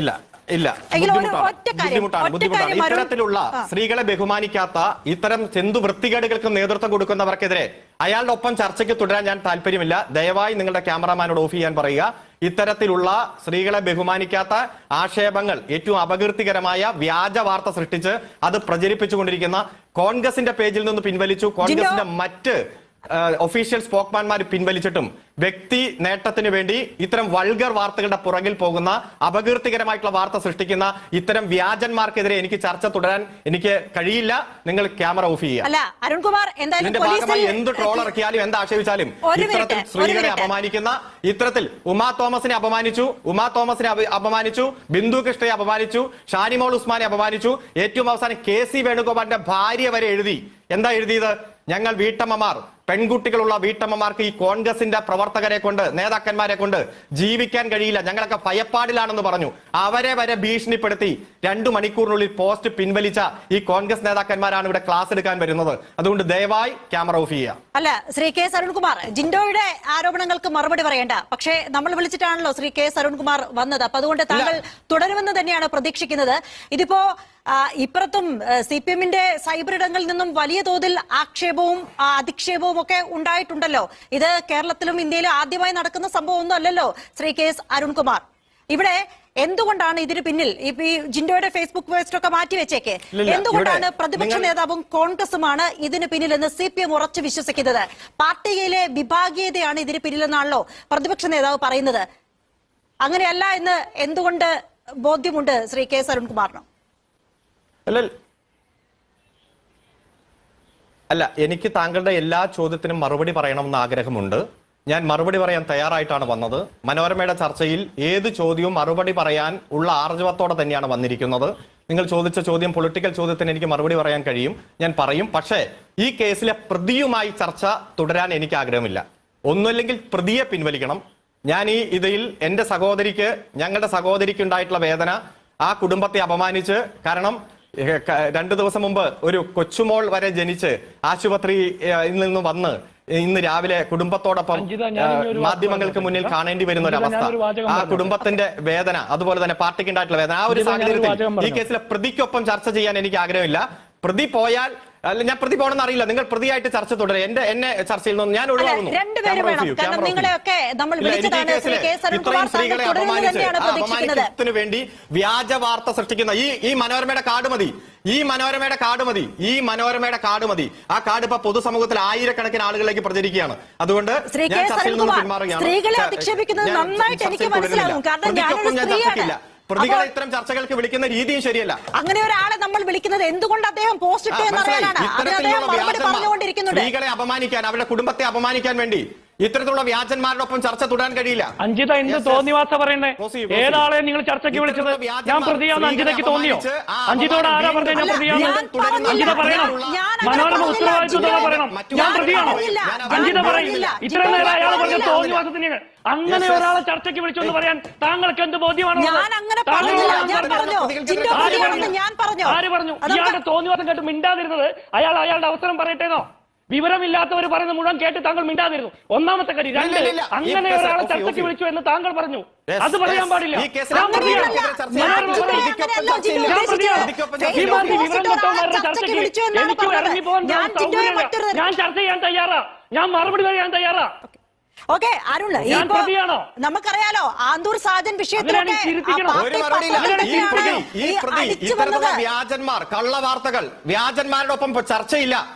ഇല്ല ഇല്ല. ബുദ്ധിമുട്ടാണ്. ബുദ്ധിമുട്ടാണ് ഇത്തരത്തിലുള്ള സ്ത്രീകളെ ബഹുമാനിക്കാത്ത ഇത്തരം ചെന്തു വൃത്തികേടുകൾക്ക് നേതൃത്വം കൊടുക്കുന്നവർക്കെതിരെ അയാളുടെ ഒപ്പം ചർച്ചയ്ക്ക് തുടരാൻ ഞാൻ താല്പര്യമില്ല. ദയവായി നിങ്ങളുടെ ക്യാമറാമാനോട് ഓഫ് ചെയ്യാൻ പറയുക. ഇത്തരത്തിലുള്ള സ്ത്രീകളെ ബഹുമാനിക്കാത്ത ആക്ഷേപങ്ങൾ ഏറ്റവും അപകീർത്തികരമായ വ്യാജ വാർത്ത സൃഷ്ടിച്ച് അത് പ്രചരിപ്പിച്ചുകൊണ്ടിരിക്കുന്ന കോൺഗ്രസിന്റെ പേജിൽ നിന്ന് പിൻവലിച്ചു. കോൺഗ്രസിന്റെ മറ്റ് ഒഫീഷ്യൽ സ്പോക്മാൻമാർ പിൻവലിച്ചിട്ടും വ്യക്തി നേട്ടത്തിന് വേണ്ടി ഇത്തരം വൾഗർ വാർത്തകളുടെ പുറകിൽ പോകുന്ന അപകീർത്തികരമായിട്ടുള്ള വാർത്ത സൃഷ്ടിക്കുന്ന ഇത്തരം വ്യാജന്മാർക്കെതിരെ എനിക്ക് ചർച്ച തുടരാൻ എനിക്ക് കഴിയില്ല. നിങ്ങൾ ക്യാമറ ഓഫ് ചെയ്യുക. ഇതിന്റെ ഭാഗമായി എന്ത് ട്രോൾ ഇറക്കിയാലും എന്ത് ആക്ഷേപിച്ചാലും ഇത്തരത്തിൽ സ്ത്രീകളെ അപമാനിക്കുന്ന ഇത്തരത്തിൽ ഉമാ തോമസിനെ അപമാനിച്ചു ഉമാ തോമസിനെ അപമാനിച്ചു ബിന്ദു കൃഷ്ണയെ അപമാനിച്ചു ഷാനിമോൾ ഉസ്മാനെ അപമാനിച്ചു. ഏറ്റവും അവസാനം കെ സി വേണുഗോപാലിന്റെ ഭാര്യ വരെ എഴുതി. എന്താ എഴുതിയത്? ഞങ്ങൾ വീട്ടമ്മമാർ പെൺകുട്ടികളുള്ള വീട്ടമ്മമാർക്ക് ഈ കോൺഗ്രസിന്റെ പ്രവർത്തകരെ കൊണ്ട് നേതാക്കന്മാരെ കൊണ്ട് ജീവിക്കാൻ കഴിയില്ല. ഞങ്ങളൊക്കെ ഭയപ്പാടിലാണെന്ന് പറഞ്ഞു. അവരെ വരെ ഭീഷണിപ്പെടുത്തി രണ്ടു മണിക്കൂറിനുള്ളിൽ പോസ്റ്റ് പിൻവലിച്ച ഈ കോൺഗ്രസ് നേതാക്കന്മാരാണ് ഇവിടെ ക്ലാസ് എടുക്കാൻ വരുന്നത്. അതുകൊണ്ട് ദയവായി ക്യാമറ ഓഫ് ചെയ്യുക. അല്ല ശ്രീ കെ എസ് അരുൺകുമാർ ജിൻഡോയുടെ ആരോപണങ്ങൾക്ക് മറുപടി പറയേണ്ട. പക്ഷേ നമ്മൾ വിളിച്ചിട്ടാണല്ലോ ശ്രീ കെ എസ് അരുൺകുമാർ വന്നത്. അപ്പൊ അതുകൊണ്ട് താങ്കൾ തുടരുമെന്ന് തന്നെയാണ് പ്രതീക്ഷിക്കുന്നത്. ഇതിപ്പോ ഇപ്പുറത്തും സി പി എമ്മിന്റെ സൈബർ ഇടങ്ങളിൽ നിന്നും വലിയ തോതിൽ ആക്ഷേപവും അധിക്ഷേപവും ഒക്കെ ഉണ്ടായിട്ടുണ്ടല്ലോ. ഇത് കേരളത്തിലും ഇന്ത്യയിലും ആദ്യമായി നടക്കുന്ന സംഭവമൊന്നും അല്ലല്ലോ ശ്രീ കെ എസ് അരുൺകുമാർ. ഇവിടെ എന്തുകൊണ്ടാണ് ഇതിന് പിന്നിൽ? ഈ ജിൻഡോയുടെ ഫേസ്ബുക്ക് പോസ്റ്റ് ഒക്കെ മാറ്റി വെച്ചേക്ക്. എന്തുകൊണ്ടാണ് പ്രതിപക്ഷ നേതാവും കോൺഗ്രസുമാണ് ഇതിന് പിന്നിലെന്ന് സി പി എം ഉറച്ചു വിശ്വസിക്കുന്നത്? പാർട്ടിയിലെ വിഭാഗീയതയാണ് ഇതിന് പിന്നിലെന്നാണല്ലോ പ്രതിപക്ഷ നേതാവ് പറയുന്നത്. അങ്ങനെയല്ല എന്ന് എന്തുകൊണ്ട് ബോധ്യമുണ്ട് ശ്രീ കെ എസ് അരുൺകുമാറിന്? അല്ല അല്ല എനിക്ക് താങ്കളുടെ എല്ലാ ചോദ്യത്തിനും മറുപടി പറയണമെന്ന് ആഗ്രഹമുണ്ട്. ഞാൻ മറുപടി പറയാൻ തയ്യാറായിട്ടാണ് വന്നത്. മനോരമയുടെ ചർച്ചയിൽ ഏത് ചോദ്യവും മറുപടി പറയാൻ ഉള്ള ആർജവത്തോടെ തന്നെയാണ് വന്നിരിക്കുന്നത്. നിങ്ങൾ ചോദിച്ച ചോദ്യം പൊളിറ്റിക്കൽ ചോദ്യത്തിന് എനിക്ക് മറുപടി പറയാൻ കഴിയും. ഞാൻ പറയും. പക്ഷേ ഈ കേസിലെ പ്രതിയുമായി ചർച്ച തുടരാൻ എനിക്ക് ആഗ്രഹമില്ല. ഒന്നുമില്ലെങ്കിൽ പ്രതിയെ പിൻവലിക്കണം. ഞാൻ ഈ ഇതിൽ എന്റെ സഹോദരിക്ക് ഞങ്ങളുടെ സഹോദരിക്ക് ഉണ്ടായിട്ടുള്ള വേദന ആ കുടുംബത്തെ അപമാനിച്ച് കാരണം രണ്ടു ദിവസം മുമ്പ് ഒരു കൊച്ചുമോൾ വരെ ജനിച്ച് ആശുപത്രിയിൽ നിന്ന് വന്ന് ഇന്ന് രാവിലെ കുടുംബത്തോടൊപ്പം മാധ്യമങ്ങൾക്ക് മുന്നിൽ കാണേണ്ടി വരുന്ന ഒരു അവസ്ഥ ആ കുടുംബത്തിന്റെ വേദന അതുപോലെ തന്നെ പാർട്ടിക്ക് ഉണ്ടായിട്ടുള്ള വേദന ആ ഒരു സാഹചര്യത്തിൽ ഈ. കേസിലെ പ്രതിക്കൊപ്പം ചർച്ച ചെയ്യാൻ എനിക്ക് ആഗ്രഹമില്ല. പ്രതി പോയാൽ അല്ല ഞാൻ പ്രതി പോണെന്ന് അറിയില്ല. നിങ്ങൾ പ്രതിയായിട്ട് ചർച്ച തുടരുക എന്റെ എന്നെ ചർച്ചയിൽ നിന്ന് ഞാൻ ഒഴിവാക്കുന്നു. ഇത്രയും സ്ത്രീകളെ തുടരുന്നത് അപമാനിച്ച് തന്നെയാണ് ആ പ്രതീക്ഷിക്കുന്നത്. അപമാനത്തിന് വേണ്ടി വ്യാജ വാർത്ത സൃഷ്ടിക്കുന്ന ഈ ഈ മനോരമയുടെ കാർഡ് മതി. ഈ മനോരമയുടെ കാർഡ് മതി. ഈ മനോരമയുടെ കാർഡ് മതി. ആ കാർഡ് ഇപ്പൊ പൊതുസമൂഹത്തിൽ ആയിരക്കണക്കിന് ആളുകളിലേക്ക് പ്രചരിക്കുകയാണ്. അതുകൊണ്ട് ഞാൻ ചർച്ചയിൽ നിന്ന് പിന്മാറുകയാണ്. സ്ത്രീകളെ അധിക്ഷേപിക്കുന്നത് ചർച്ചയിൽ നന്നായിട്ട് എനിക്ക് മനസ്സിലാകും. കാരണം ഞാനൊരു ഞാൻ സ്ത്രീയാണ്. പ്രതികളെ ഇത്തരം ചർച്ചകൾക്ക് വിളിക്കുന്ന രീതിയും ശരിയല്ല. അങ്ങനെ ഒരാളെ നമ്മൾ വിളിക്കുന്നത് എന്തുകൊണ്ട് അദ്ദേഹം പോസ്റ്റ് ഇട്ടു. എന്നറിയാനാണ്? സ്ത്രീകളെ അപമാനിക്കാൻ അവരുടെ കുടുംബത്തെ അപമാനിക്കാൻ വേണ്ടി ഇത്തരത്തിലുള്ള വ്യാജന്മാരോടൊപ്പം ചർച്ച തുടരാൻ കഴിയില്ല. അഞ്ജിത എന്ത്. തോന്നിവാസ proceed. ഏതാളെ നിങ്ങൾ ചർച്ചയ്ക്ക് വിളിച്ചത്? ഞാൻ പ്രതിയാന്ന് അഞ്ജിതയ്ക്ക് തോന്നിയോ? അഞ്ജിതോട് ആരാ പറഞ്ഞത്? ഞാൻ പ്രതിയാന്ന് ഞാൻ അഞ്ജിത പറയണം. മനോരമ. ഉത്തരവാദിത്വത്തോടെ പറയണം. ഞാൻ പ്രതിയാണോ. അഞ്ചിത അഞ്ജിത ഞാൻ പറയും പറഞ്ഞില്ല. ഇത്രയും നേരം അയാൾ പറഞ്ഞ. തോന്നിവാസത്തിന് അങ്ങനെ. ഒരാളെ ചർച്ചയ്ക്ക് വിളിച്ചെന്ന് പറയാൻ താങ്കൾക്ക് എന്ത് ബോധ്യമാണ് ആര് പറഞ്ഞു? ഞാൻ പറഞ്ഞു? ആര് പറഞ്ഞു? അത് നമുക്ക് ഇയാളുടെ തോന്നിവാസം കേട്ട് മിണ്ടാതിരുന്നത് അയാൾ അയാളുടെ അവസരം പറയട്ടേന്നോ? വിവരമില്ലാത്തവർ പറയുന്ന മുഴുവൻ കേട്ട് താങ്കൾ മിണ്ടാതിരുന്നു. ഒന്നാമത്തെ കാര്യം രണ്ട് അങ്ങനെ ഒരാളെ ചർച്ചയ്ക്ക് വിളിച്ചു എന്ന് താങ്കൾ പറഞ്ഞു. അത് പറയാൻ പാടില്ല. എനിക്ക്. ഇറങ്ങി പോകാൻ ഞാൻ ചർച്ച ചെയ്യാൻ തയ്യാറാ. ഞാൻ മറുപടി പറയാൻ തയ്യാറാ. ഓക്കെ. അരുൺ? നമുക്കറിയാലോ ആന്തൂർ സാജൻ വിഷയത്തിലൊക്കെ വ്യാജന്മാർ കള്ളവാർത്തകൾ വ്യാജന്മാരുടെ ഒപ്പം ചർച്ചയില്ല.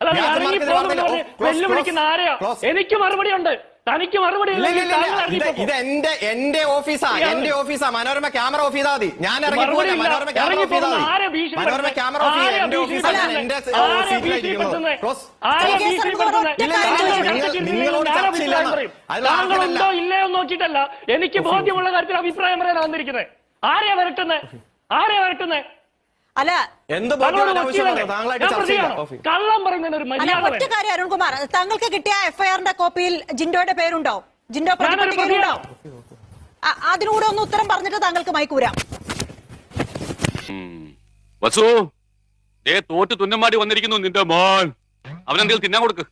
അല്ലാതെ ഇറങ്ങി വെല്ലുവിളിക്കുന്ന ആരെയാ? എനിക്ക് മറുപടി ഉണ്ട് തനിക്ക് മറുപടി. ഇത് എന്റെ എന്റെ ഓഫീസാ എന്റെ ഓഫീസാ. മനോരമ ക്യാമറ ഓഫ് ചെയ്താൽ മതി. ഞാൻ ഇറങ്ങി മനോരമ ക്യാമറ ഇറങ്ങി ഓഫ് ചെയ്താൽ ആരെ മതി മനോരമ ക്യാമറ ഓഫ് എന്റെ ഓഫീസാണ് എന്റെ നിങ്ങളോട് ഇല്ലയോ നോക്കിയിട്ടല്ല. എനിക്ക് ബോധ്യമുള്ള കാര്യത്തിൽ അഭിപ്രായം പറയാൻ വന്നിരിക്കുന്നത് ആരെയാ വരട്ടുന്നത് ആരെയാ വരട്ടുന്നത് അല്ല. കള്ളം പറയുന്നതിന് ഒരു മര്യാദ ഒറ്റ കാര്യം അരുൺകുമാർ താങ്കൾക്ക് കിട്ടിയ എഫ്ഐആറിന്റെ കോപ്പിയിൽ ജിൻഡോയുടെ പേരുണ്ടോ? ജിൻഡോ പ്രതിപട്ടികയിലുണ്ടോ? അതിനൂടെ ഒന്ന് ഉത്തരം പറഞ്ഞിട്ട് താങ്കൾക്ക് മയക്കൂരാം വസു ദേ തോറ്റ് തുന്നമാടി വന്നിരിക്കുന്നു നിന്റെ മോൻ. അവനെന്തെങ്കിലും തിന്നാൻ കൊടുക്ക്.